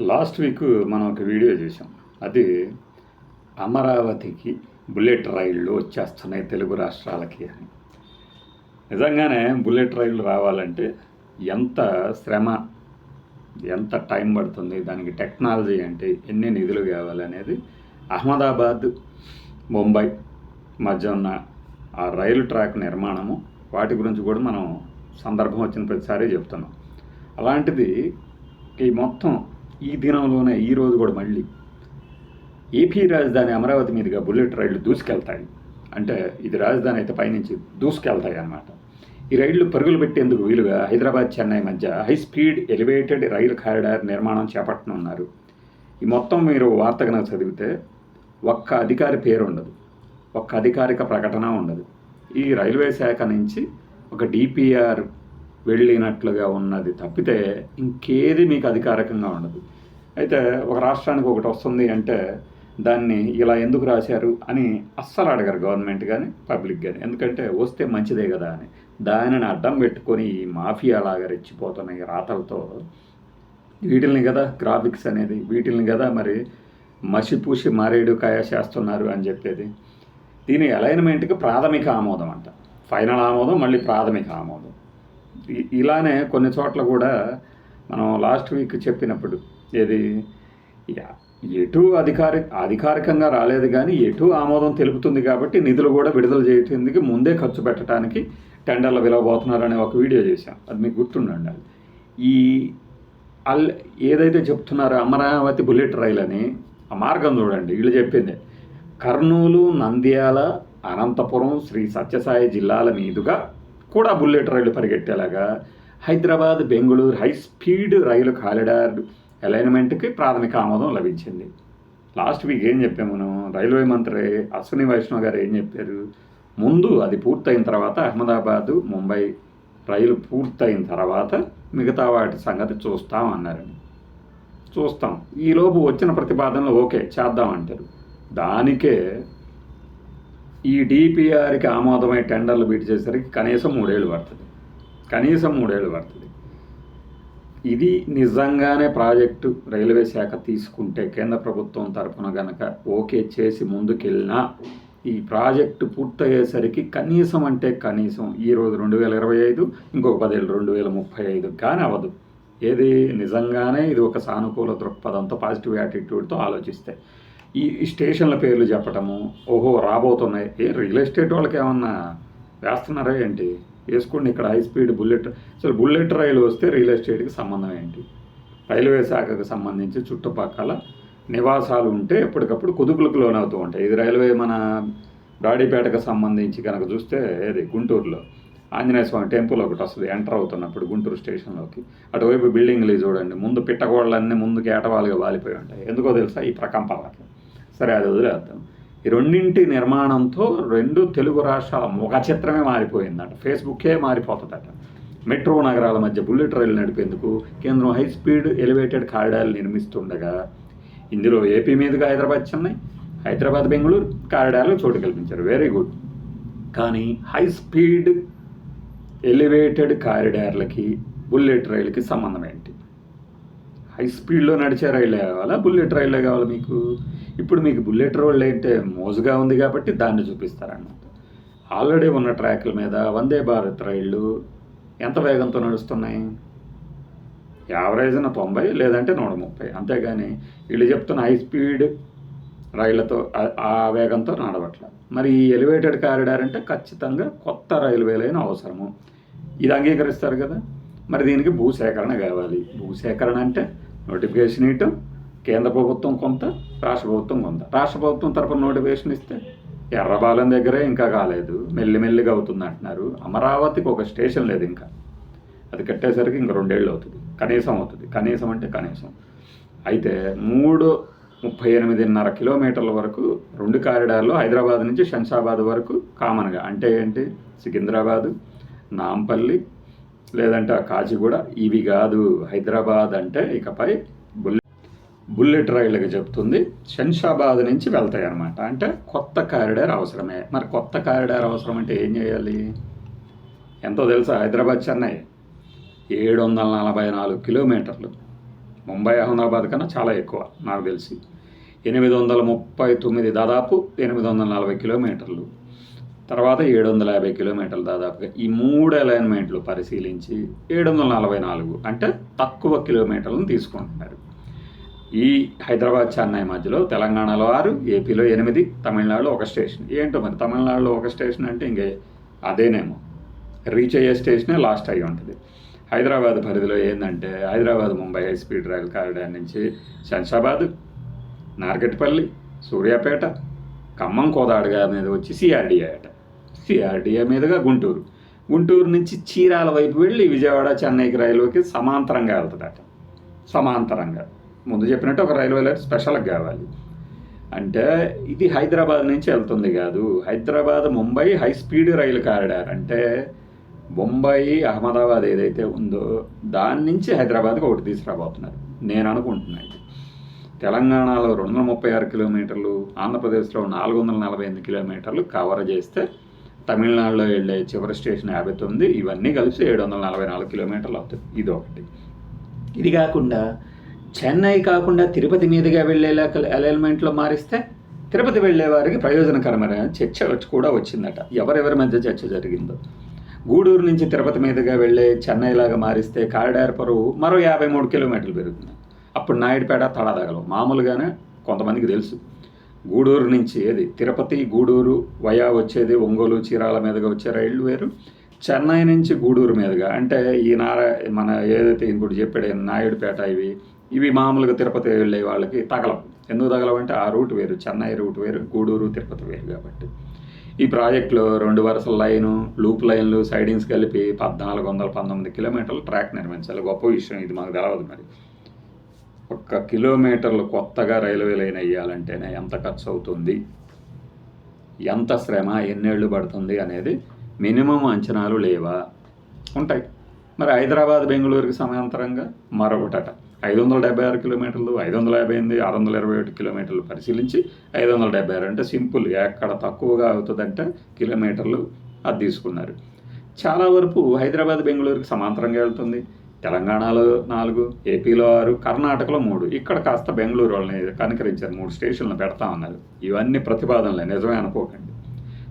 Last week మనం ఒక video చూసాం. అది అమరావతికి బుల్లెట్ రైళ్ళు వచ్చేస్తున్నాయి తెలుగు రాష్ట్రాలకి అని. నిజంగానే బుల్లెట్ రైళ్ళు రావాలంటే ఎంత శ్రమ ఎంత టైం పడుతుంది దానికి టెక్నాలజీ అంటే ఎన్ని నిధులు కావాలనేది అహ్మదాబాద్ ముంబై మధ్య ఉన్న ఆ రైలు ట్రాక్ నిర్మాణము వాటి గురించి కూడా మనం సందర్భం వచ్చిన ప్రతిసారి చెప్తున్నాం. అలాంటిది ఈ మొత్తం ఈ దినంలోనే ఈ రోజు కూడా మళ్ళీ ఏపీ రాజధాని అమరావతి మీదుగా బుల్లెట్ రైళ్ళు దూసుకెళ్తాయి. అంటే ఇది రాజధాని అయితే పైనుంచి దూసుకెళ్తాయి అన్నమాట. ఈ రైళ్ళు పరుగులు పెట్టేందుకు వీలుగా హైదరాబాద్ చెన్నై మధ్య high speed elevated rail corridor నిర్మాణం చేపట్టనున్నారు. ఈ మొత్తం మీరు వార్త కనుక చదివితే ఒక్క అధికారి పేరు ఉండదు. ఒక్క అధికారిక ప్రకటన ఉండదు. ఈ రైల్వే శాఖ నుంచి ఒక డిపిఆర్ వెళ్ళినట్లుగా ఉన్నది తప్పితే ఇంకేది మీకు అధికారికంగా ఉండదు. అయితే ఒక రాష్ట్రానికి ఒకటి వస్తుంది అంటే దాన్ని ఇలా ఎందుకు రాశారు అని అస్సలు అడగరు గవర్నమెంట్ కానీ పబ్లిక్ కానీ ఎందుకంటే వస్తే మంచిదే కదా అని. దానిని అడ్డం పెట్టుకొని ఈ మాఫియా లాగా రెచ్చిపోతున్న ఈ రాతలతో వీటిల్ని కదా గ్రాఫిక్స్ అనేది వీటిల్ని కదా మరి మసిపూసి మారేడు కాయ చేస్తున్నారు అని చెప్పేది. దీని అలైన్మెంట్కి ప్రాథమిక ఆమోదం అంట. ఫైనల్ ఆమోదం మళ్ళీ ప్రాథమిక ఆమోదం. ఇలానే కొన్ని చోట్ల కూడా మనం లాస్ట్ వీక్ చెప్పినప్పుడు ఏది యా- ఎటు అధికారి అధికారికంగా రాలేదు కానీ ఎటు ఆమోదం తెలుపుతుంది కాబట్టి నిధులు కూడా విడుదల చేయటానికి ముందే ఖర్చు పెట్టడానికి టెండర్లు విలవబోతున్నారనే ఒక వీడియో చేశాం. అది మీకు గుర్తుండండి ఈ అల్ ఏదైతే చెప్తున్నారో అమరావతి బుల్లెట్ రైల్ అని ఆ మార్గం చూడండి వీళ్ళు చెప్పింది. కర్నూలు నంద్యాల అనంతపురం శ్రీ సత్యసాయి జిల్లాల మీదుగా కూడా bullet rail పరిగెట్టేలాగా Hyderabad Bengaluru high speed rail corridor అలైన్మెంట్కి ప్రాథమిక ఆమోదం లభించింది. లాస్ట్ వీక్ ఏం చెప్పాము మనం? రైల్వే మంత్రి అశ్విని వైష్ణవ్ గారు ఏం చెప్పారు? ముందు అది పూర్తయిన తర్వాత అహ్మదాబాదు ముంబై రైలు పూర్తయిన తర్వాత మిగతా వాటి సంగతి చూస్తాం అన్నారని. చూస్తాం. ఈలోపు వచ్చిన ప్రతిపాదనలు ఓకే చేద్దాం అంటారు. దానికే ఈ డిపిఆర్కి ఆమోదమై టెండర్లు బిట్ కనీసం మూడేళ్ళు పడుతుంది. కనీసం మూడేళ్ళు పడుతుంది. ఇది నిజంగానే ప్రాజెక్టు రైల్వే శాఖ తీసుకుంటే కేంద్ర ప్రభుత్వం తరఫున గనక ఓకే చేసి ముందుకెళ్ళినా ఈ ప్రాజెక్టు పూర్తయ్యేసరికి కనీసం అంటే కనీసం ఈరోజు రెండు వేల ఇరవై ఐదు ఇంకొక పదేళ్ళు రెండు వేల ముప్పై ఐదు కానీ అవ్వదు. ఏది నిజంగానే ఇది ఒక సానుకూల దృక్పథంతో పాజిటివ్ యాటిట్యూడ్తో ఆలోచిస్తే ఈ స్టేషన్ల పేర్లు చెప్పటము ఓహో రాబోతున్నాయి. ఏ రియల్ ఎస్టేట్ వాళ్ళకి ఏమన్నా వేస్తున్నారా ఏంటి? వేసుకోండి ఇక్కడ హై స్పీడ్ బుల్లెట్. అసలు బుల్లెట్ రైలు వస్తే రియల్ ఎస్టేట్కి సంబంధం ఏంటి? రైల్వే శాఖకు సంబంధించి చుట్టుపక్కల నివాసాలు ఉంటే ఎప్పటికప్పుడు కుదుపులకు లోనవుతూ ఉంటాయి. ఇది రైల్వే మన బ్రాడీపేటకు సంబంధించి కనుక చూస్తే ఏది? గుంటూరులో. ఆంజనేయ స్వామి టెంపుల్ ఒకటి వస్తుంది. ఎంటర్ అవుతున్నప్పుడు గుంటూరు స్టేషన్లోకి. అటువైపు బిల్డింగ్లు చూడండి. ముందు పిట్టగోళ్ళన్నీ ముందు ఏటవాలుగా వాలిపోయి ఉంటాయి. ఎందుకో తెలుసా? ఈ ప్రకంపాలకి సరే అది వదిలేద్దాం. ఈ రెండింటి నిర్మాణంతో రెండు తెలుగు రాష్ట్రాల ముఖ చిత్రమే మారిపోయిందట. ఫేస్బుక్కే మారిపోతుందట. మెట్రో నగరాల మధ్య బుల్లెట్ రైలు నడిపేందుకు కేంద్రం హై స్పీడ్ ఎలివేటెడ్ కారిడార్లు నిర్మిస్తుండగా ఇందులో ఏపీ మీదుగా హైదరాబాద్ చెన్నై హైదరాబాద్ బెంగళూరు కారిడార్లు చోటు కల్పించారు. వెరీ గుడ్ కానీ హై స్పీడ్ ఎలివేటెడ్ కారిడార్లకి బుల్లెట్ రైలుకి సంబంధం ఏంటి? హై స్పీడ్లో నడిచే రైలే కావాలా? బుల్లెట్ రైలే కావాలా మీకు? ఇప్పుడు మీకు బుల్లెట్ రోడ్లు అయితే మోజుగా ఉంది కాబట్టి దాన్ని చూపిస్తారన్నమాట. ఆల్రెడీ ఉన్న ట్రాక్ల మీద వందే భారత్ రైళ్ళు ఎంత వేగంతో నడుస్తున్నాయి? యావరేజ్న తొంభై లేదంటే నూట ముప్పై. అంతేగాని వీళ్ళు చెప్తున్న హై స్పీడ్ రైళ్ళతో ఆ- ఆ వేగంతో నడవట్లేదు మరి ఈ ఎలివేటెడ్ కారిడార్ అంటే ఖచ్చితంగా కొత్త రైల్వే లైన్ అవసరము. ఇది అంగీకరిస్తారు కదా? మరి దీనికి భూసేకరణ కావాలి. భూసేకరణ అంటే నోటిఫికేషన్ ఇవ్వటం కేంద్ర ప్రభుత్వం కొంత రాష్ట్ర ప్రభుత్వం కొంత. రాష్ట్ర ప్రభుత్వం తరపున నోటిఫికేషన్ ఇస్తే ఎర్రబాలెం దగ్గరే ఇంకా కాలేదు. మెల్లిమెల్లిగా అవుతుంది అంటున్నారు. అమరావతికి ఒక స్టేషన్ లేదు ఇంకా. అది కట్టేసరికి ఇంక రెండేళ్ళు అవుతుంది. కనీసం అవుతుంది. కనీసం అంటే కనీసం. అయితే మూడు ముప్పై ఎనిమిదిన్నర కిలోమీటర్ల వరకు రెండు కారిడార్లు హైదరాబాద్ నుంచి శంషాబాద్ వరకు కామన్గా. అంటే ఏంటి? సికింద్రాబాదు నాంపల్లి లేదంటే ఆ కాచిగూడ ఇవి కాదు. హైదరాబాద్ అంటే ఇకపై బుల్లెట్ బుల్లెట్ రైళ్ళకి చెప్తుంది. శంషాబాద్ నుంచి వెళ్తాయి అన్నమాట అంటే కొత్త కారిడార్ అవసరమే. మరి కొత్త కారిడార్ అవసరం అంటే ఏం చేయాలి? ఎంతో తెలుసా? హైదరాబాద్ చెన్నై ఏడు వందల నలభై నాలుగు కిలోమీటర్లు. ముంబై అహ్మదాబాద్ కన్నా చాలా ఎక్కువ నాకు తెలిసి. ఎనిమిది వందల ముప్పై తొమ్మిది దాదాపు ఎనిమిది వందల నలభై కిలోమీటర్లు. తర్వాత ఏడు వందల యాభై కిలోమీటర్లు దాదాపుగా ఈ మూడు అలైన్మెంట్లు పరిశీలించి ఏడు వందల నలభై నాలుగు అంటే తక్కువ కిలోమీటర్లను తీసుకుంటున్నారు. ఈ హైదరాబాద్ చెన్నై మధ్యలో తెలంగాణలో ఆరు ఏపీలో ఎనిమిది తమిళనాడులో ఒక స్టేషన్. ఏంటో మరి తమిళనాడులో ఒక స్టేషన్ అంటే ఇంకే అదేనేమో. రీచ్ అయ్యే స్టేషనే లాస్ట్ అయ్యి ఉంటుంది. హైదరాబాద్ పరిధిలో ఏంటంటే Hyderabad Mumbai high speed rail corridor నుంచి శంషాబాద్ నార్గట్పల్లి సూర్యాపేట ఖమ్మం కోదాడుగా మీద వచ్చి సిఆర్డీఏ అట. సిఆర్డిఏ మీదుగా గుంటూరు. గుంటూరు నుంచి చీరాల వైపు వెళ్ళి విజయవాడ చెన్నైకి రైలుకి సమాంతరంగా వెళ్తుందట సమాంతరంగా. ముందు చెప్పినట్టు ఒక రైల్వే లైన్ స్పెషల్గా కావాలి. అంటే ఇది హైదరాబాద్ నుంచి వెళ్తుంది కాదు. Hyderabad Mumbai high speed rail corridor. అంటే బొంబాయి అహ్మదాబాద్ ఏదైతే ఉందో దాని నుంచి హైదరాబాద్కి ఒకటి తీసుకురాబోతున్నారు. నేను అనుకుంటున్నా ఇది. తెలంగాణలో రెండు వందల ముప్పై ఆరు కిలోమీటర్లు ఆంధ్రప్రదేశ్లో నాలుగు వందల నలభై ఎనిమిది కిలోమీటర్లు కవర్ చేస్తే తమిళనాడులో వెళ్ళే చివరి స్టేషన్ యాభై తొమ్మిది ఇవన్నీ కలిసి ఏడు వందల నలభై నాలుగు కిలోమీటర్లు అవుతుంది ఇది ఒకటి ఇది కాకుండా చెన్నై కాకుండా తిరుపతి మీదుగా వెళ్ళేలా అలైన్మెంట్లో మారిస్తే తిరుపతి వెళ్ళే వారికి ప్రయోజనకరమైన చర్చ కూడా వచ్చిందట. ఎవరెవరి మధ్య చర్చ జరిగిందో. గూడూరు నుంచి తిరుపతి మీదుగా వెళ్ళే చెన్నై లాగా మారిస్తే కారిడార్ పరువు మరో యాభై మూడు కిలోమీటర్లు పెరుగుతుంది. అప్పుడు నాయుడుపేట తడదగలం. మామూలుగానే కొంతమందికి తెలుసు. గూడూరు నుంచి ఏది? తిరుపతి గూడూరు వయా వచ్చేది ఒంగోలు చీరాల మీదుగా వచ్చే రైళ్ళు వేరు. చెన్నై నుంచి గూడూరు మీదుగా. అంటే ఈ నార మన ఏదైతే ఇంకోటి చెప్పాడు నాయుడుపేట ఇవి ఇవి మామూలుగా తిరుపతి వెళ్ళే వాళ్ళకి తగలం ఎందుకు తగలవంటే ఆ రూట్ వేరు చెన్నై రూట్ వేరు గూడూరు తిరుపతి వేరు కాబట్టి. ఈ ప్రాజెక్టులో రెండు వరుసల లైను లూప్ లైన్లు సైడింగ్స్ కలిపి పద్నాలుగు వందల పంతొమ్మిది కిలోమీటర్ల ట్రాక్ నిర్మించాలి. గొప్ప విషయం ఇది మాకు తెలవదు మరి. ఒక్క కిలోమీటర్లు కొత్తగా రైల్వే లైన్ వేయాలంటేనే ఎంత ఖర్చు అవుతుంది ఎంత శ్రమ? ఎన్నేళ్ళు పడుతుంది అనేది మినిమం అంచనాలు లేవా? ఉంటాయి. మరి హైదరాబాద్ బెంగళూరుకి సమాంతరంగా మరొకటట. ఐదు వందల డెబ్బై ఆరు కిలోమీటర్లు ఐదు వందల యాభై ఎనిమిది ఆరు వందల ఇరవై ఒకటి కిలోమీటర్లు పరిశీలించి ఐదు వందల డెబ్బై ఆరు అంటే సింపుల్. ఎక్కడ తక్కువగా అవుతుందంటే కిలోమీటర్లు అది తీసుకున్నారు. చాలా వరకు హైదరాబాద్ బెంగళూరుకి సమాంతరంగా వెళ్తుంది. తెలంగాణలో నాలుగు ఏపీలో ఆరు కర్ణాటకలో మూడు. ఇక్కడ కాస్త బెంగళూరు వాళ్ళని కనుకరించారు. మూడు స్టేషన్లు పెడతా ఉన్నారు. ఇవన్నీ ప్రతిపాదనలే. నిజమే అనుకోకండి.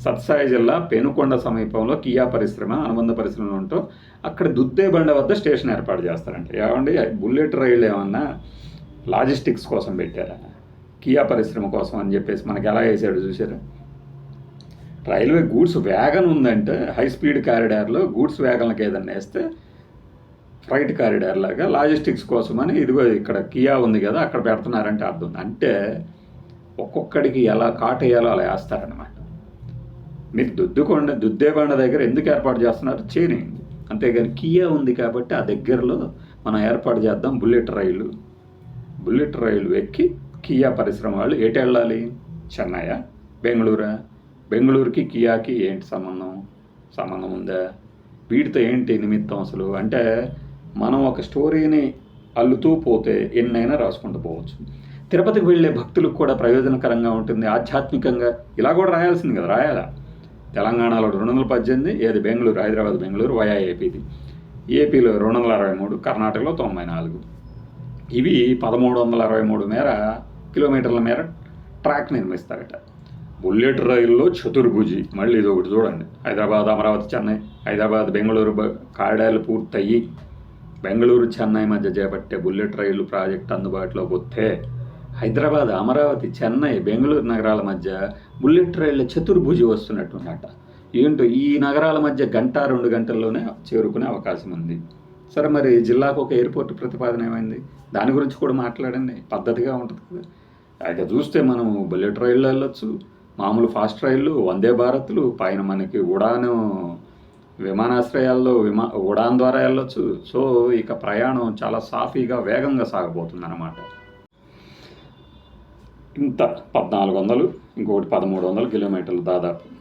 సత్సాయి జిల్లా పెనుకొండ సమీపంలో కియా పరిశ్రమ అనుబంధ పరిశ్రమలు ఉంటూ అక్కడ దుద్దేబండ వద్ద స్టేషన్ ఏర్పాటు చేస్తారంట. ఏమండి? బుల్లెట్ రైళ్ళు ఏమన్నా లాజిస్టిక్స్ కోసం పెట్టారా? కియా పరిశ్రమ కోసం అని చెప్పేసి మనకి ఎలా వేసాడు చూసారా రైల్వే గూడ్స్ వ్యాగన్ ఉందంటే హై స్పీడ్ కారిడార్లో గూడ్స్ వ్యాగన్లకు ఏదన్నా వేస్తే ఫ్రైట్ కారిడార్ లాగా లాజిస్టిక్స్ కోసమని ఇదిగో ఇక్కడ కియా ఉంది కదా అక్కడ పెడుతున్నారంటే అర్థం అంటే ఒక్కొక్కడికి ఎలా కాటేయాలో అలా వేస్తారనమాట మీరు దుద్దుకొండ దుద్దేబండ దగ్గర ఎందుకు ఏర్పాటు చేస్తున్నారు? చేయనియండి అంతేగాని కియా ఉంది కాబట్టి ఆ దగ్గరలో మనం ఏర్పాటు చేద్దాం బుల్లెట్ రైలు. బుల్లెట్ రైలు ఎక్కి కియా పరిశ్రమ వాళ్ళు ఎటు వెళ్ళాలి? చెన్నయ్య బెంగళూరా? బెంగళూరుకి కియాకి ఏంటి సంబంధం? సంబంధం ఉందా? వీటితో ఏంటి నిమిత్తం అసలు? అంటే మనం ఒక స్టోరీని అల్లుతూ పోతే ఎన్నైనా రాసుకుంటూ పోవచ్చు. తిరుపతికి వెళ్ళే భక్తులకు కూడా ప్రయోజనకరంగా ఉంటుంది. ఆధ్యాత్మికంగా ఇలా కూడా రాయాల్సింది కదా రాయాలా? తెలంగాణలో రెండు వందల పద్దెనిమిది ఏది బెంగళూరు హైదరాబాద్ బెంగళూరు వయా ఏపీది ఏపీలో రెండు వందల అరవై మూడు కర్ణాటకలో తొంభై నాలుగు. ఇవి పదమూడు వందల అరవై మూడు మేర కిలోమీటర్ల మేర ట్రాక్ నిర్మిస్తారట. బుల్లెట్ రైల్లో చతుర్భుజి. మళ్ళీ ఇది ఒకటి చూడండి. హైదరాబాద్ అమరావతి చెన్నై. హైదరాబాద్ బెంగళూరు కారిడార్లు పూర్తయ్యి బెంగళూరు చెన్నై మధ్య చేపట్టే బుల్లెట్ రైలు ప్రాజెక్ట్ అందుబాటులోకి వస్తే హైదరాబాద్ అమరావతి చెన్నై బెంగళూరు నగరాల మధ్య బుల్లెట్ రైళ్ళ చతుర్భుజి వస్తున్నట్టున్నట ఏంటో ఈ నగరాల మధ్య గంట రెండు గంటల్లోనే చేరుకునే అవకాశం ఉంది. సరే మరి జిల్లాకు ఒక ఎయిర్పోర్ట్ ప్రతిపాదన ఏమైంది? దాని గురించి కూడా మాట్లాడండి. పద్ధతిగా ఉంటుంది కదా. అయితే చూస్తే మనం బుల్లెట్ రైళ్ళు వెళ్ళొచ్చు. మామూలు ఫాస్ట్ రైళ్ళు వందే భారత్లు పైన మనకి ఉడాను విమానాశ్రయాల్లో విమా ఉడాన్ ద్వారా వెళ్ళొచ్చు. సో ఇక ప్రయాణం చాలా సాఫీగా వేగంగా సాగబోతుంది అన్నమాట ఇంత పద్నాలుగు వందలు ఇంకొకటి పదమూడు వందల కిలోమీటర్లు దాదాపు.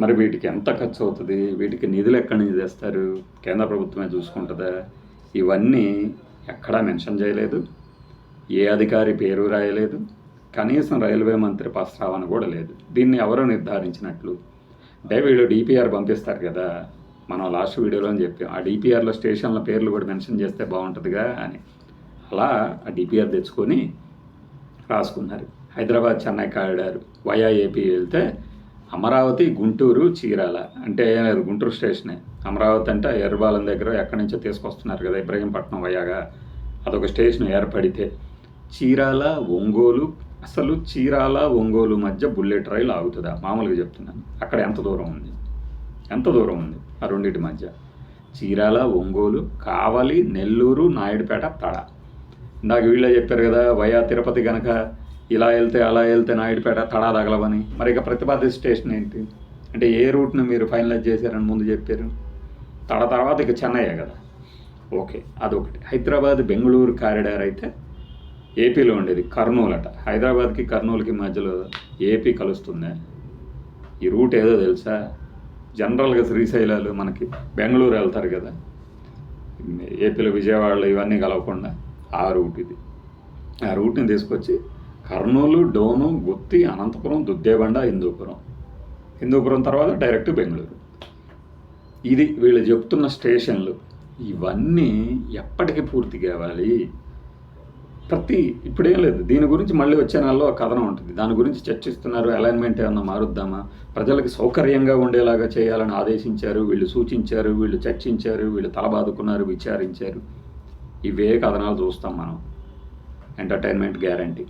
మరి వీటికి ఎంత ఖర్చు అవుతుంది వీటికి నిధులు ఎక్కడి నుంచి తెస్తారు? కేంద్ర ప్రభుత్వమే చూసుకుంటుందా? ఇవన్నీ ఎక్కడా మెన్షన్ చేయలేదు. ఏ అధికారి పేరు రాయలేదు. కనీసం రైల్వే మంత్రి ప్రస్తావన కూడా లేదు. దీన్ని ఎవరో నిర్ధారించినట్లు. అంటే వీళ్ళు డిపిఆర్ పంపిస్తారు కదా. మనం లాస్ట్ వీడియోలో చెప్పాం ఆ డిపిఆర్లో స్టేషన్ల పేర్లు కూడా మెన్షన్ చేస్తే బాగుంటుందిగా అని. అలా ఆ డిపిఆర్ తెచ్చుకొని రాసుకున్నారు. Hyderabad Chennai corridor via AP వెళ్తే అమరావతి గుంటూరు చీరాల. అంటే ఏం లేదు గుంటూరు స్టేషనే. అమరావతి అంటే ఎర్రబాలం దగ్గర ఎక్కడి నుంచో తీసుకొస్తున్నారు కదా ఇబ్రహీంపట్నం వయాగా అదొక స్టేషన్ ఏర్పడితే చీరాల ఒంగోలు అసలు చీరాల ఒంగోలు మధ్య బుల్లెట్ రైలు ఆగుతుందా. మామూలుగా చెప్తున్నాను. అక్కడ ఎంత దూరం ఉంది? ఎంత దూరం ఉంది? ఆ రెండింటి మధ్య. చీరాల ఒంగోలు కావలి నెల్లూరు నాయుడుపేట తడ. ఇందాక వీళ్ళే చెప్పారు కదా వయా తిరుపతి కనుక ఇలా వెళ్తే అలా వెళ్తే నాయుడుపేట తడా తగలవని. మరి ఇక ప్రతిపాదిత స్టేషన్ ఏంటి? అంటే ఏ రూట్ని మీరు ఫైనలైజ్ చేశారని ముందు చెప్పారు? తడ తర్వాత ఇక చెన్నయ్యే కదా. ఓకే అదొకటి. హైదరాబాద్ బెంగళూరు కారిడార్ అయితే ఏపీలో ఉండేది కర్నూలు అట హైదరాబాద్కి కర్నూలుకి మధ్యలో ఏపీ కలుస్తుంది? ఈ రూట్ ఏదో తెలుసా? జనరల్గా శ్రీశైలాలు మనకి బెంగళూరు వెళ్తారు కదా. ఏపీలో విజయవాడలో ఇవన్నీ కలవకుండా ఆ రూట్ ఇది. ఆ రూట్ని తీసుకొచ్చి కర్నూలు డోను గుత్తి అనంతపురం దుద్దేబండ హిందూపురం. హిందూపురం తర్వాత డైరెక్ట్ బెంగళూరు. ఇది వీళ్ళు చెప్తున్న స్టేషన్లు. ఇవన్నీ ఎప్పటికి పూర్తి కావాలి? ప్రతి ఇప్పుడేం లేదు. దీని గురించి మళ్ళీ వచ్చే నెలలో ఒక కథనం ఉంటుంది. దాని గురించి చర్చిస్తున్నారు అలైన్మెంట్ ఏమన్నా మారుద్దామా? ప్రజలకు సౌకర్యంగా ఉండేలాగా చేయాలని ఆదేశించారు వీళ్ళు సూచించారు వీళ్ళు చర్చించారు వీళ్ళు తలబాదుకున్నారు విచారించారు. ఇవే కథనాలు చూస్తాం మనం. Entertainment guarantee